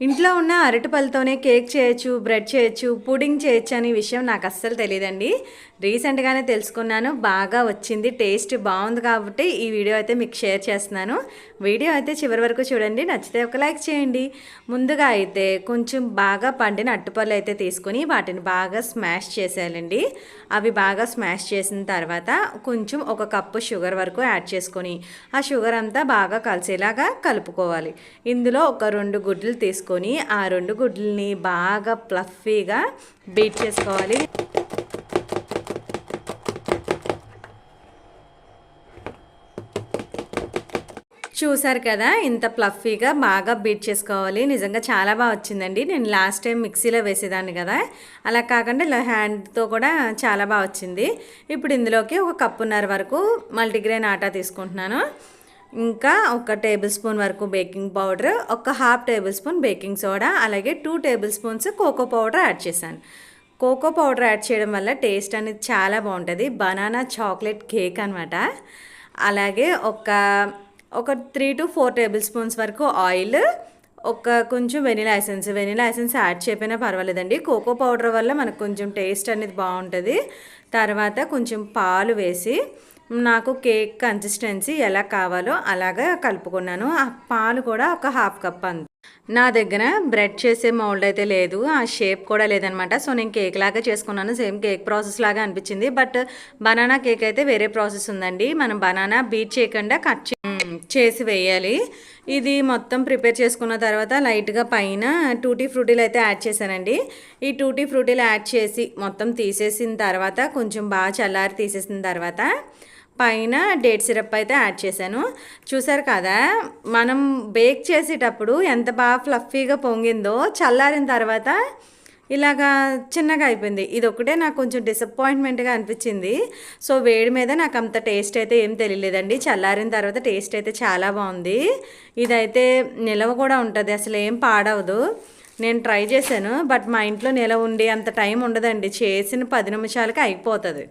ఇంట్లో ఉన్న అరటిపళ్ళతోనే కేక్ చేయొచ్చు బ్రెడ్ చేయొచ్చు పుడింగ్ చేయొచ్చు అనే విషయం నాకు అస్సలు తెలియదండి. రీసెంట్గానే తెలుసుకున్నాను. బాగా వచ్చింది టేస్ట్ బాగుంది కాబట్టి ఈ వీడియో అయితే మీకు షేర్ చేస్తున్నాను. వీడియో అయితే చివరి వరకు చూడండి నచ్చితే ఒక లైక్ చేయండి. ముందుగా అయితే కొంచెం బాగా పండిన అట్టుపళ్ళు అయితే తీసుకొని వాటిని బాగా స్మాష్ చేసేయాలండి. అవి బాగా స్మాష్ చేసిన తర్వాత కొంచెం ఒక కప్పు షుగర్ వరకు యాడ్ చేసుకొని ఆ షుగర్ అంతా బాగా కలిసేలాగా కలుపుకోవాలి. ఇందులో ఒక రెండు గుడ్లు తీసుకొని ఆ రెండు గుడ్లని బాగా ప్లఫీగా బీట్ చేసుకోవాలి. చూసారు కదా ఇంత ప్లఫీగా బాగా బీట్ చేసుకోవాలి. నిజంగా చాలా బాగా వచ్చిందండి. నేను లాస్ట్ టైం మిక్సీలో వేసేదాన్ని కదా. అలా కాకుండా ఇలా హ్యాండ్తో కూడా చాలా బాగా వచ్చింది. ఇప్పుడు ఇందులోకి ఒక కప్పున్నర వరకు మల్టీగ్రెయిన్ ఆటా తీసుకుంటున్నాను. ఇంకా ఒక టేబుల్ స్పూన్ వరకు బేకింగ్ పౌడర్ ఒక half tablespoon baking soda అలాగే two tablespoons cocoa powder add చేశాను. కోకో పౌడర్ యాడ్ చేయడం వల్ల టేస్ట్ అనేది చాలా బాగుంటుంది. బనానా చాక్లెట్ కేక్ అనమాట అలాగే ఒక ఒక three to four tablespoons వరకు ఆయిల్ ఒక కొంచెం vanilla essence. Vanilla essence add చేయకపోయినా పర్వాలేదండి. కోకో పౌడర్ వల్ల మనకు కొంచెం టేస్ట్ అనేది బాగుంటుంది. తర్వాత కొంచెం పాలు వేసి నాకు కేక్ కన్సిస్టెన్సీ ఎలా కావాలో అలాగా కలుపుకున్నాను. ఆ పాలు కూడా ఒక హాఫ్ కప్ అంత. నా దగ్గర బ్రెడ్ చేసే మౌల్డ్ అయితే లేదు. ఆ షేప్ కూడా లేదనమాట. సో నేను కేక్ లాగా చేసుకున్నాను. సేమ్ కేక్ ప్రాసెస్ లాగా అనిపించింది. బట్ బనానా కేక్ అయితే వేరే ప్రాసెస్ ఉందండి. మనం బనానా బీట్ చేయకుండా కట్ చే చేసి వేయాలి. ఇది మొత్తం ప్రిపేర్ చేసుకున్న తర్వాత లైట్గా పైన టూటీ ఫ్రూటీలు అయితే యాడ్ చేశానండి. ఈ టూటీ ఫ్రూటీలు యాడ్ చేసి మొత్తం తీసేసిన తర్వాత కొంచెం బాగా చల్లారి తీసేసిన తర్వాత పైన డేట్ సిరప్ అయితే యాడ్ చేశాను. చూసారు కదా మనం బేక్ చేసేటప్పుడు ఎంత బాగా ఫ్లఫీగా పొంగిందో చల్లారిన తర్వాత ఇలాగా చిన్నగా అయిపోయింది. ఇది ఒకటే నాకు కొంచెం డిసప్పాయింట్మెంట్గా అనిపించింది. సో వేడి మీద నాకు అంత టేస్ట్ అయితే ఏం తెలియలేదండి. చల్లారిన తర్వాత టేస్ట్ అయితే చాలా బాగుంది. ఇదైతే నిలవ కూడా ఉంటుంది. అసలు ఏం పాడవదు. నేను ట్రై చేశాను బట్ మా ఇంట్లో నిలవ ఉండి అంత టైం ఉండదండి. చేసిన పది నిమిషాలకి అయిపోతుంది.